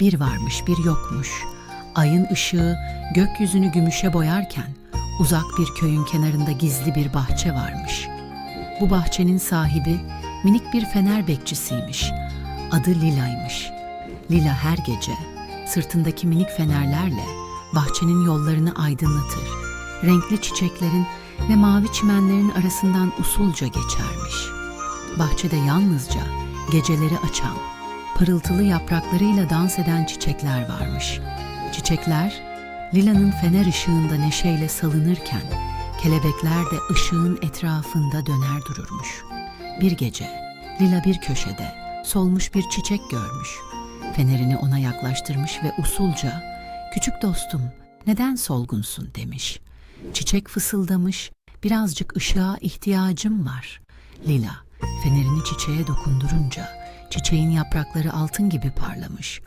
Bir varmış bir yokmuş. Ayın ışığı gökyüzünü gümüşe boyarken uzak bir köyün kenarında gizli bir bahçe varmış. Bu bahçenin sahibi minik bir fener bekçisiymiş. Adı Lila'ymış. Lila her gece sırtındaki minik fenerlerle bahçenin yollarını aydınlatır. Renkli çiçeklerin ve mavi çimenlerin arasından usulca geçermiş. Bahçede yalnızca geceleri açan, pırıltılı yapraklarıyla dans eden çiçekler varmış. Çiçekler, Lila'nın fener ışığında neşeyle salınırken, kelebekler de ışığın etrafında döner dururmuş. Bir gece, Lila bir köşede solmuş bir çiçek görmüş. Fenerini ona yaklaştırmış ve usulca, ''Küçük dostum, neden solgunsun?'' demiş. Çiçek fısıldamış, ''Birazcık ışığa ihtiyacım var.'' Lila, fenerini çiçeğe dokundurunca, çiçeğin yaprakları altın gibi parlamış.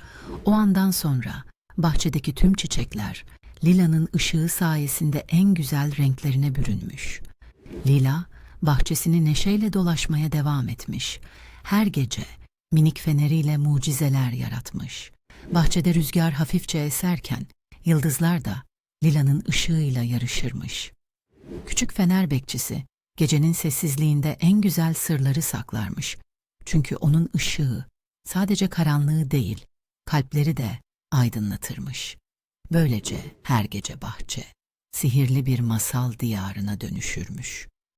O andan sonra bahçedeki tüm çiçekler Lila'nın ışığı sayesinde en güzel renklerine bürünmüş. Lila bahçesini neşeyle dolaşmaya devam etmiş. Her gece minik feneriyle mucizeler yaratmış. Bahçede rüzgar hafifçe eserken yıldızlar da Lila'nın ışığıyla yarışırmış. Küçük fener bekçisi gecenin sessizliğinde en güzel sırları saklarmış. Çünkü onun ışığı sadece karanlığı değil, kalpleri de aydınlatırmış. Böylece her gece bahçe sihirli bir masal diyarına dönüşürmüş.